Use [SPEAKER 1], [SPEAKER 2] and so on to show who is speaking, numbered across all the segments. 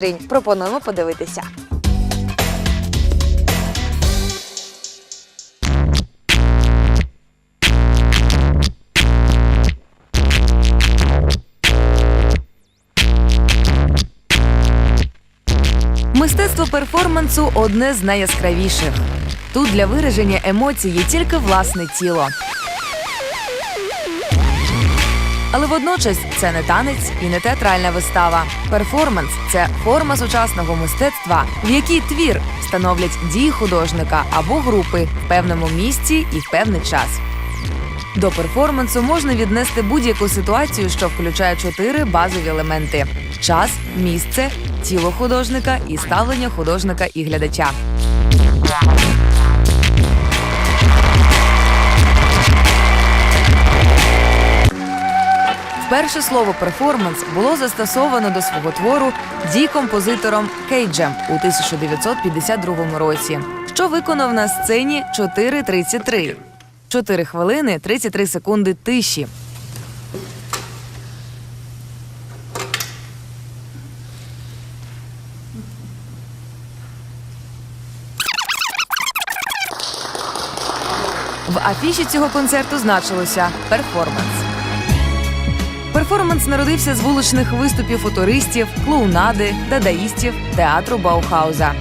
[SPEAKER 1] майстринь. Пропонуємо подивитися. Мистецтво перформансу одне з найяскравіших. Тут для вираження емоцій є тільки власне тіло. Але водночас це не танець і не театральна вистава. Перформанс це форма сучасного мистецтва, в якій твір становлять дії художника або групи в певному місці і в певний час. До перформансу можна віднести будь-яку ситуацію, що включає чотири базові елементи: час, місце, тіло художника і ставлення художника і глядача. Вперше слово перформанс було застосовано до свого твору дій-композитором Кейджем у 1952 році, що виконав на сцені 4.33. 4 хвилини 33 секунди тиші. В афіші цього концерту значилося перформанс. Перформанс народився з вуличних виступів футуристів, клоунади, дадаїстів, театру Баухауза.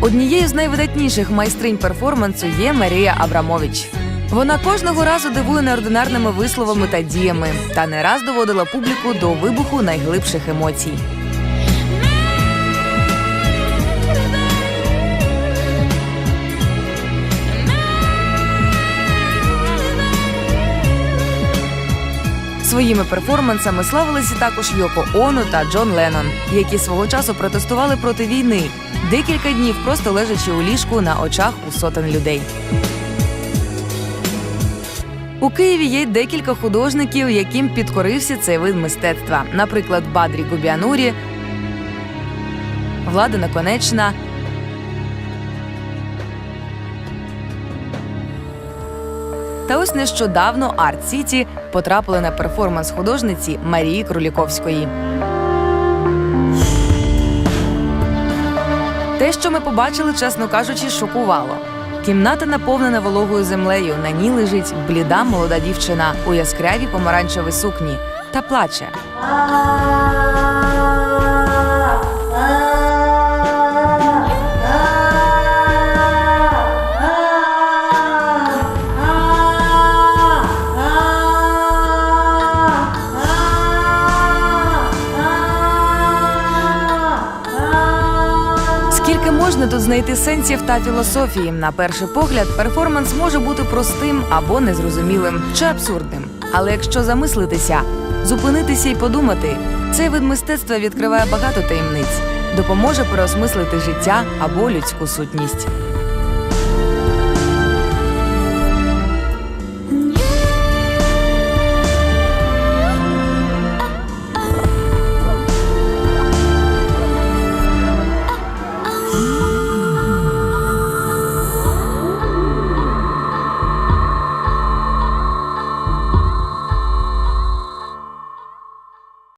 [SPEAKER 1] Однією з найвидатніших майстринь перформансу є Марія Абрамович. Вона кожного разу дивує неординарними висловами та діями та не раз доводила публіку до вибуху найглибших емоцій. Своїми перформансами славилися також Йоко Оно та Джон Леннон, які свого часу протестували проти війни, декілька днів просто лежачи у ліжку на очах у сотень людей. У Києві є декілька художників, яким підкорився цей вид мистецтва. Наприклад, Бадрі Губіанурі, Влада Наконечна. Та ось нещодавно Арт Сіті потрапили на перформанс художниці Марії Круліковської. Те, що ми побачили, чесно кажучи, шокувало. Кімната наповнена вологою землею. На ній лежить бліда молода дівчина у яскравій помаранчевій сукні та плаче. Скільки можна тут знайти сенсів та філософії? На перший погляд, перформанс може бути простим або незрозумілим чи абсурдним. Але якщо замислитися, зупинитися і подумати, цей вид мистецтва відкриває багато таємниць, допоможе переосмислити життя або людську сутність.